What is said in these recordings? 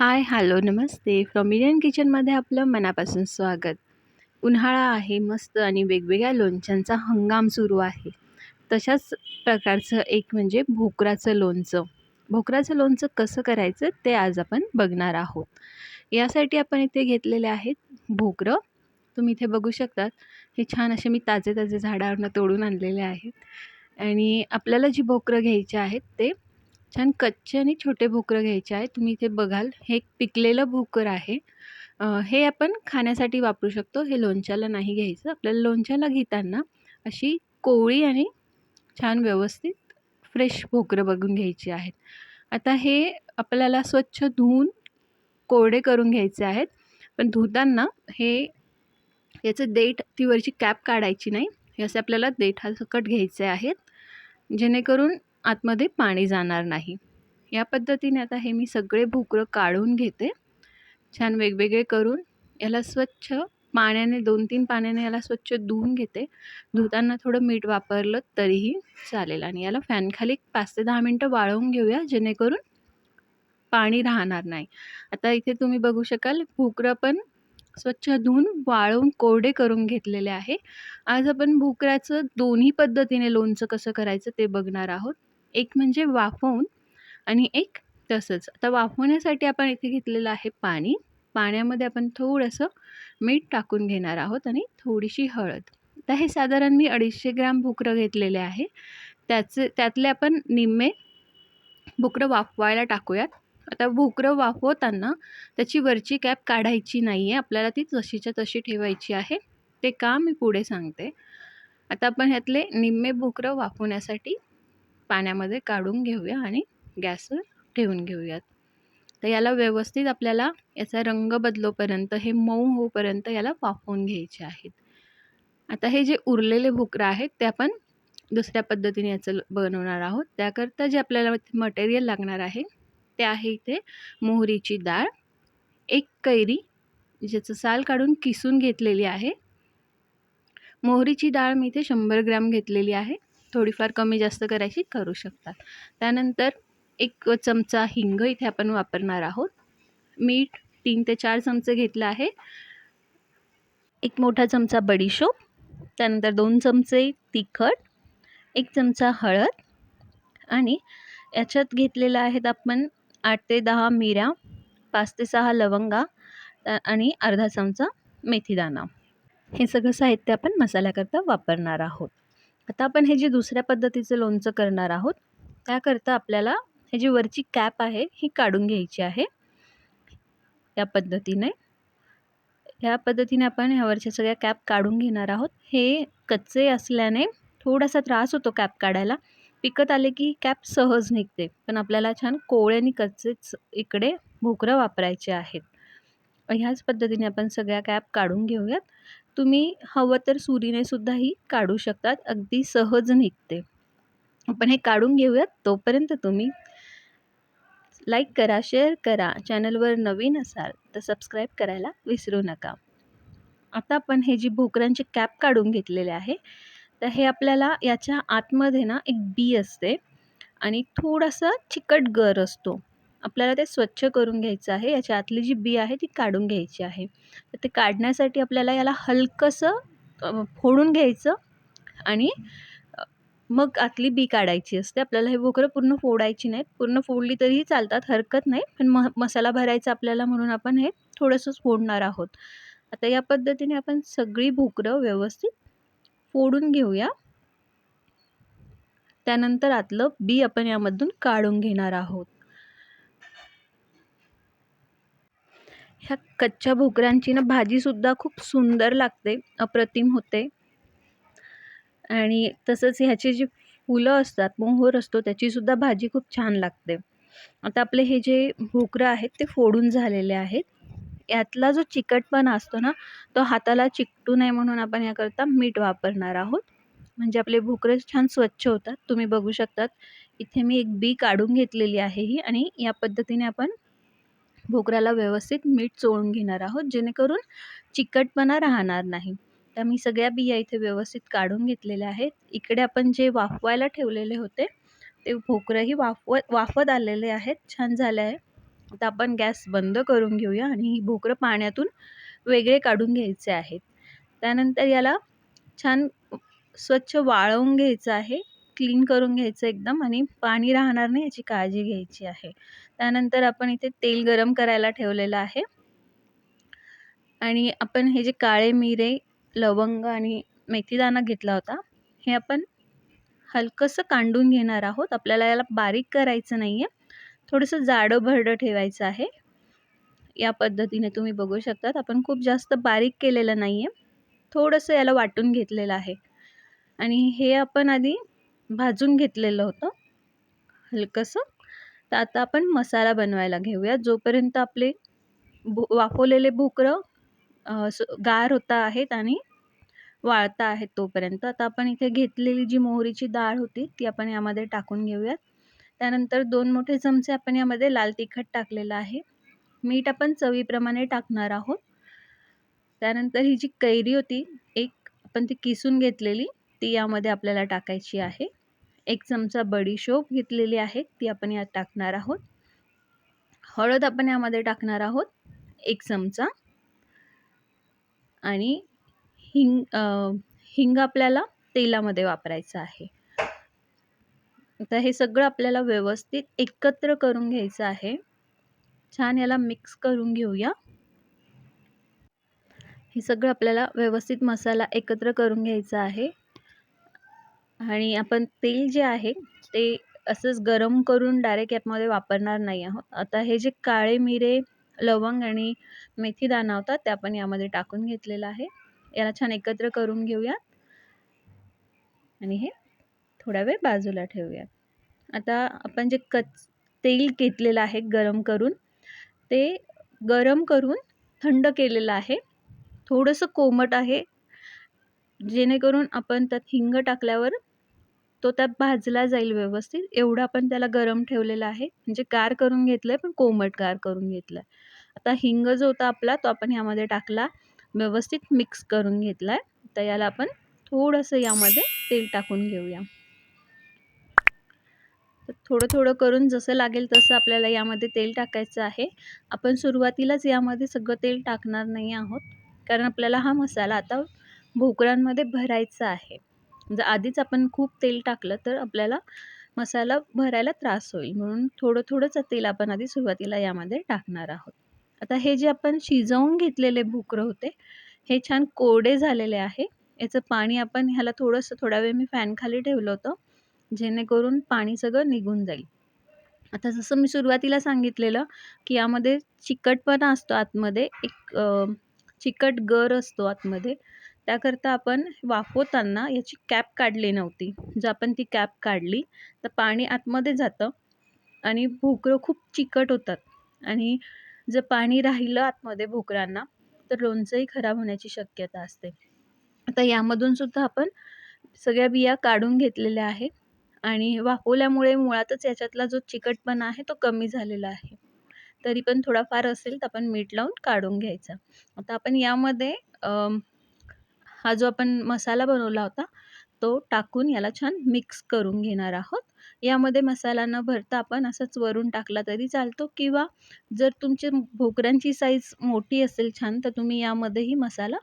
High hello Namaste. From Indian किचनमध्ये आपलं मनापासून स्वागत. उन्हाळा आहे मस्त आणि वेगवेगळ्या लोणच्यांचा हंगाम सुरू आहे. तशाच प्रकारचं एक म्हणजे भोकराचं लोणचं. भोकराचं लोणचं कसं करायचं ते आज आपण बघणार आहोत. यासाठी आपण इथे घेतलेले आहेत भोकरं. तुम्ही इथे बघू शकतात. हे छान असे मी ताजे ताजे झाडावरनं तोडून आणलेले आहेत. आणि आपल्याला जी भोकरं घ्यायची आहेत ते छान कच्चे आणि छोटे भोकरं घ्यायचे आहे तुम्ही इथे बघाल हे एक पिकलेलं भोकर आहे. हे आपण खाण्यासाठी वापरू शकतो. हे लोणच्याला नाही घ्यायचं. आपल्याला लोणच्याला घेताना अशी कोवळी आणि छान व्यवस्थित फ्रेश भोकरं बघून घ्यायची आहेत. आता हे आपल्याला स्वच्छ धुवून कोरडे करून घ्यायचे आहेत. पण धुताना हे याचं देठ ती वरची कॅप काढायची नाही. हे असे आपल्याला देठा सकट घ्यायचे आहेत. जेणेकरून आतमध्ये पाणी जाणार नाही. या पद्धतीने आता हे मी सगळे भोकरं काढून घेते. छान वेगवेगळे करून याला स्वच्छ पाण्याने दोन तीन पाण्याने याला स्वच्छ धुवून घेते. धुताना थोडं मीठ वापरलं तरीही चालेल. आणि याला फॅनखाली पाच ते दहा मिनटं वाळवून घेऊया जेणेकरून पाणी राहणार नाही. आता इथे तुम्ही बघू शकाल भोकरं पण स्वच्छ धुवून वाळवून कोरडे करून घेतलेले आहे. आज आपण भोकऱ्याचं दोन्ही पद्धतीने लोणचं कसं करायचं ते बघणार आहोत. एक म्हणजे वाफवून आणि एक तसंच. आता वाफवण्यासाठी आपण इथे घेतलेलं आहे पाणी. पाण्यामध्ये आपण थोडंसं मीठ टाकून घेणार आहोत आणि थोडीशी हळद. तर हे साधारण मी अडीचशे ग्राम भुकरं घेतलेले आहे. त्याचे त्यातले आपण निम्मे भुकरं वाफवायला टाकूयात. आता भुकरं वाफवताना त्याची वरची कॅप काढायची नाही आहे आपल्याला ती तशीच्या तशी ठेवायची आहे. ते का मी पुढे सांगते. आता आपण ह्यातले निम्मे भुकरं वाफवण्यासाठी पाण्यामध्ये काढून घेऊया आणि गॅसवर ठेवून घेऊयात. तर याला व्यवस्थित आपल्याला याचा रंग बदलोपर्यंत हे मऊ होऊपर्यंत याला वाफवून घ्यायचे आहेत. आता हे जे उरलेले भोकरं आहेत ते आपण दुसऱ्या पद्धतीने याचं बनवणार आहोत. त्याकरता जे आपल्याला मटेरियल लागणार आहे ते आहे इथे मोहरीची डाळ एक कैरी ज्याचं साल काढून किसून घेतलेली आहे. मोहरीची डाळ मी इथे शंभर ग्रॅम घेतलेली आहे. थोडीफार कमी जास्त करायची करू शकतात. त्यानंतर एक चमचा हिंग इथे आपण वापरणार आहोत. मीठ तीन ते चार चमचे घेतलं आहे. एक मोठा चमचा बडीशोप त्यानंतर दोन चमचे तिखट एक चमचा हळद आणि याच्यात घेतलेलं आहेत आपण आठ ते दहा मिऱ्या पाच ते सहा लवंगा आणि अर्धा चमचा मेथीदाणा. हे सगळं साहित्य आपण मसाल्याकरता वापरणार आहोत. आता आपण हे जे दुसऱ्या पद्धतीचं लोणचं करणार आहोत त्याकरता आपल्याला हे जी वरची कॅप आहे ही काढून घ्यायची आहे. या पद्धतीने. ह्या पद्धतीने आपण ह्यावरच्या सगळ्या कॅप काढून घेणार आहोत. हे कच्चे असल्याने थोडासा त्रास होतो कॅप काढायला. पिकत आले की कॅप सहज निघते पण आपल्याला छान कोवळ्यानी कच्चेच इकडे भोकरं वापरायचे आहेत. ह्याच पद्धतीने आपण सगळ्या कॅप काढून घेऊयात. तुम्ही हवं तर सुरीने सुद्धाही काढू शकतात. अगदी सहज निघते. आपण हे काढून घेऊयात. तोपर्यंत तुम्ही लाईक करा शेअर करा. चॅनलवर नवीन असाल तर सबस्क्राईब करायला विसरू नका. आता आपण हे जी भोकरांची कॅप काढून घेतलेले आहे तर हे आपल्याला याच्या आतमध्ये ना एक बी असते आणि थोडासा चिकट गर असतो. आपल्याला ते स्वच्छ करून घ्यायचं आहे याच्या आतली जी बी आहे ती काढून घ्यायची आहे. तर ते काढण्यासाठी आपल्याला याला हलकंसं फोडून घ्यायचं आणि मग आतली बी काढायची असते. आपल्याला हे भोकरं पूर्ण फोडायची नाहीत. पूर्ण फोडली तरीही चालतात हरकत नाही. पण म मसाला भरायचा आपल्याला म्हणून आपण हे थोडंसंच फोडणार आहोत. आता या पद्धतीने आपण सगळी भोकरं व्यवस्थित फोडून घेऊया. त्यानंतर आतलं बी आपण यामधून काढून घेणार आहोत. ह्या कच्च्या भोकऱ्यांची ना भाजीसुद्धा खूप सुंदर लागते अप्रतिम होते. आणि तसंच ह्याची जी फुलं असतात मोहोर असतो त्याचीसुद्धा भाजी खूप छान लागते. आता आपले हे जे भोकरं आहेत ते फोडून झालेले आहेत. यातला जो चिकटपणा असतो ना तो हाताला चिकटू नये म्हणून आपण याकरता मीठ वापरणार आहोत. म्हणजे आपले भोकरे छान स्वच्छ होतात. तुम्ही बघू शकतात. इथे मी एक बी काढून घेतलेली आहे ही आणि या पद्धतीने आपण भोकऱ्याला व्यवस्थित मीठ चोळून घेणार आहोत जेणेकरून चिकटपणा राहणार नाही. त्या मी सगळ्या बिया इथे व्यवस्थित काढून घेतलेल्या आहेत. इकडे आपण जे वाफवायला ठेवलेले होते ते भोकरंही वाफवत वाफत आलेले आहेत. छान झाले आहे. आता आपण गॅस बंद करून घेऊया आणि ही भोकरं पाण्यातून वेगळे काढून घ्यायचे आहेत. त्यानंतर याला छान स्वच्छ वाळवून घ्यायचं आहे. क्लीन करून घ्यायचं एकदम आणि पाणी राहणार नाही याची काळजी घ्यायची आहे. त्यानंतर आपण इथे तेल गरम करायला ठेवलेलं आहे. आणि आपण हे जे काळे मिरे लवंग आणि मेथीदाणा घेतला होता हे आपण हलकंसं कांडून घेणार आहोत. आपल्याला याला बारीक करायचं नाही आहे थोडंसं जाडं भरडं ठेवायचं आहे. या पद्धतीने तुम्ही बघू शकतात. आपण खूप जास्त बारीक केलेलं नाही आहे थोडंसं याला वाटून घेतलेलं आहे. आणि हे आपण आधी भाजून घेतलेलं होतं हलकंसं. तर आता आपण मसाला बनवायला घेऊया. जोपर्यंत आपले भो वाफवलेले भोकरं गार होता आहेत आणि वाळता आहेत तोपर्यंत आता आपण इथे घेतलेली जी मोहरीची डाळ होती ती आपण यामध्ये टाकून घेऊयात त्यानंतर दोन मोठे चमचे आपण यामध्ये लाल तिखट टाकलेलं आहे. मीठ आपण चवीप्रमाणे टाकणार आहोत. त्यानंतर ही जी कैरी होती एक आपण ती किसून घेतलेली ती यामध्ये आपल्याला टाकायची आहे. एक चमचा बडीशोप घेतलेली आहे ती आपण यात टाकणार आहोत. हळद आपण यामध्ये टाकणार आहोत एक चमचा. आणि हिंग हिंग आपल्याला तेलामध्ये वापरायचं आहे. आता हे सगळं आपल्याला व्यवस्थित एकत्र करून घ्यायचं आहे. छान याला मिक्स करून घेऊया. हे सगळं आपल्याला व्यवस्थित मसाला एकत्र करून घ्यायचा आहे. आणि आपण तेल जे आहे ते असंच गरम करून डायरेक्ट यामध्ये वापरणार नाही आहोत. आता हे जे काळे मिरे लवंग आणि मेथी दाणा होता ते आपण यामध्ये टाकून घेतलेला आहे. याला छान एकत्र करून घेऊयात आणि हे थोडा वेळ बाजूला ठेवूयात आता आपण जे कच तेल घेतलेलं आहे गरम करून ते गरम करून थंड केलेलं आहे. थोडंसं कोमट आहे. जेणेकरून आपण त्यात हिंग टाकल्यावर तो त्यात भाजला जाईल व्यवस्थित. एवढं आपण त्याला गरम ठेवलेलं आहे. म्हणजे गार करून घेतलं आहे पण कोमट गार करून घेतलं आहे आता हिंग जो होता आपला तो आपण ह्यामध्ये टाकला. व्यवस्थित मिक्स करून घेतला आहे तर याला आपण थोडंसं यामध्ये तेल टाकून घेऊया. थोडं थोडं करून जसं लागेल तसं आपल्याला यामध्ये तेल टाकायचं आहे. आपण सुरुवातीलाच यामध्ये सगळं तेल टाकणार नाही आहोत. कारण आपल्याला हा मसाला आता भोकळ्यांमध्ये भरायचा आहे. जर आधीच आपण खूप तेल टाकलं तर आपल्याला मसाला भरायला त्रास होईल. म्हणून थोडं थोडंच तेल आपण आधी सुरुवातीला यामध्ये टाकणार आहोत. आता हे जे आपण शिजवून घेतलेले भोकरं होते हे छान कोरडे झालेले आहे. याचं पाणी आपण ह्याला थोडंसं थोडा वेळ मी फॅनखाली ठेवलं होतं जेणेकरून पाणी सगळं निघून जाईल. आता जसं मी सुरुवातीला सांगितलेलं की यामध्ये चिकटपणा असतो आतमध्ये एक चिकट गर असतो आतमध्ये. त्याकरता आपण वाफवताना याची कॅप काढली नव्हती. जर आपण ती कॅप काढली तर पाणी आतमध्ये जातं आणि भोकरं खूप चिकट होतात. आणि जर पाणी राहिलं आतमध्ये भोकरांना तर लोणचंही खराब होण्याची शक्यता असते. आता यामधून सुद्धा आपण सगळ्या बिया काढून घेतलेल्या आहे आणि वाफवल्यामुळे मुळातच याच्यातला जो चिकटपणा आहे तो कमी झालेला आहे. तरी पण थोडाफार असेल तर आपण मीठ लावून काढून घ्यायचा. आता आपण यामध्ये हा जो आपण मसाला बनवला होता तो टाकून याला छान मिक्स करून घेणार आहोत. यामध्ये मसाला न भरता आपण असंच वरून टाकला तरी चालतो किंवा जर तुमची भोकऱ्यांची साईज मोठी असेल छान तर तुम्ही यामध्येही मसाला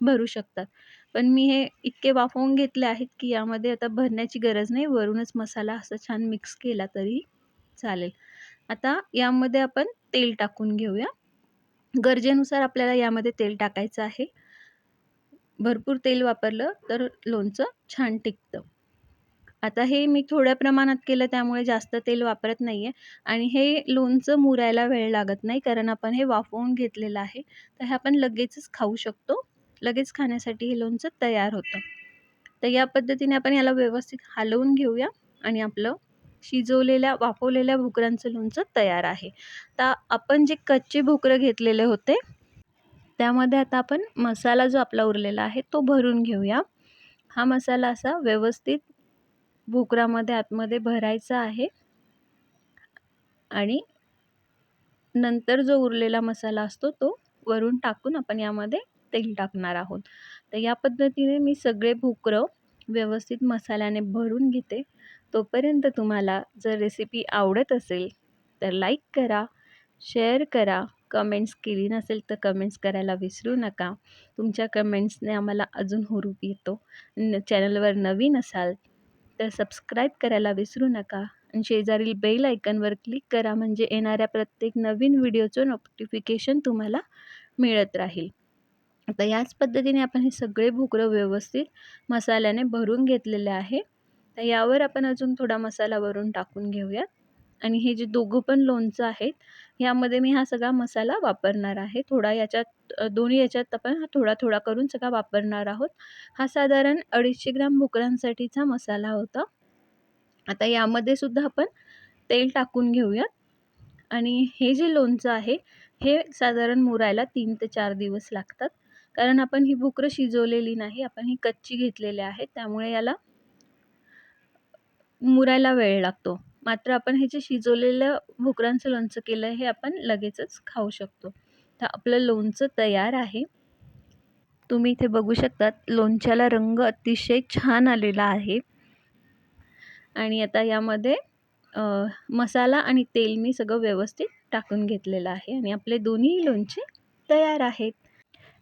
भरू शकतात पण मी हे इतके वाफवून घेतले आहेत की यामध्ये आता भरण्याची गरज नाही वरूनच मसाला असं छान मिक्स केला तरी चालेल. आता यामध्ये आपण तेल टाकून घेऊया. गरजेनुसार आपल्याला यामध्ये तेल टाकायचं आहे. भरपूर तेल वापरलं तर लोणचं छान टिकतं. आता हे मी थोड्या प्रमाणात केलं त्यामुळे जास्त तेल वापरत नाही आहे आणि हे लोणचं मुरायला वेळ लागत नाही कारण आपण हे वाफवून घेतलेलं आहे. तर हे आपण लगेचच खाऊ शकतो. लगेच खाण्यासाठी हे लोणचं तयार होतं. तर या पद्धतीने आपण याला व्यवस्थित हलवून घेऊया आणि आपलं शिजवलेल्या वाफवलेल्या भोकरांचं लोणचं तयार आहे. तर आपण जे कच्चे भोकरं घेतलेले होते त्यामध्ये आता आपण मसाला जो आपला उरलेला आहे तो भरून घेऊया. हा मसाला असा व्यवस्थित भोकरामध्ये आतमध्ये भरायचा आहे. आणि नंतर जो उरलेला मसाला असतो तो वरून टाकून आपण यामध्ये तेल टाकणार आहोत. तर या पद्धतीने मी सगळे भोकरं व्यवस्थित मसाल्याने भरून घेते. तोपर्यंत तुम्हाला जर रेसिपी आवडत असेल तर लाईक करा शेअर करा कमेंट्स केली नसेल तर कमेंट्स करायला विसरू नका. तुमच्या कमेंट्सने आम्हाला अजून हुरूप येतो. न चॅनलवर नवीन असाल तर सबस्क्राईब करायला विसरू नका. आणि शेजारील बेल आयकनवर क्लिक करा म्हणजे येणाऱ्या प्रत्येक नवीन व्हिडिओचं नोटिफिकेशन तुम्हाला मिळत राहील. आता याच पद्धतीने आपण हे सगळे भुकरं व्यवस्थित मसाल्याने भरून घेतलेले आहे. तर यावर आपण अजून थोडा मसाला वरून टाकून घेऊयात. आणि हे जे दोघं पण लोणचं आहेत ह्यामध्ये मी हा सगळा मसाला वापरणार आहे. थोडा याच्यात दोन्ही याच्यात आपण हा थोडा थोडा करून सगळा वापरणार आहोत. हा साधारण अडीचशे ग्राम भुकरांसाठीचा मसाला होता. आता यामध्ये सुद्धा आपण तेल टाकून घेऊयात. आणि हे जे लोणचं आहे हे साधारण मुरायला तीन ते चार दिवस लागतात. कारण आपण ही भुकरं शिजवलेली नाही आपण ही कच्ची घेतलेली आहेत त्यामुळे याला मुरायला वेळ लागतो. मात्र आपण हे जे शिजवलेलं भुकरांचं लोणचं केलं आहे हे आपण लगेचच खाऊ शकतो. तर आपलं लोणचं तयार आहे. तुम्ही इथे बघू शकतात लोणच्याला रंग अतिशय छान आलेला आहे. आणि आता यामध्ये मसाला आणि तेल मी सगळं व्यवस्थित टाकून घेतलेलं आहे आणि आपले दोन्ही लोणचे तयार आहेत.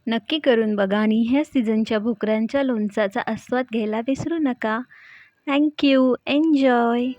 नक्की करून बघा आणि ह्या सीझनच्या भोकऱ्यांच्या लोणचाचा आस्वाद घ्यायला विसरू नका. Thank you enjoy!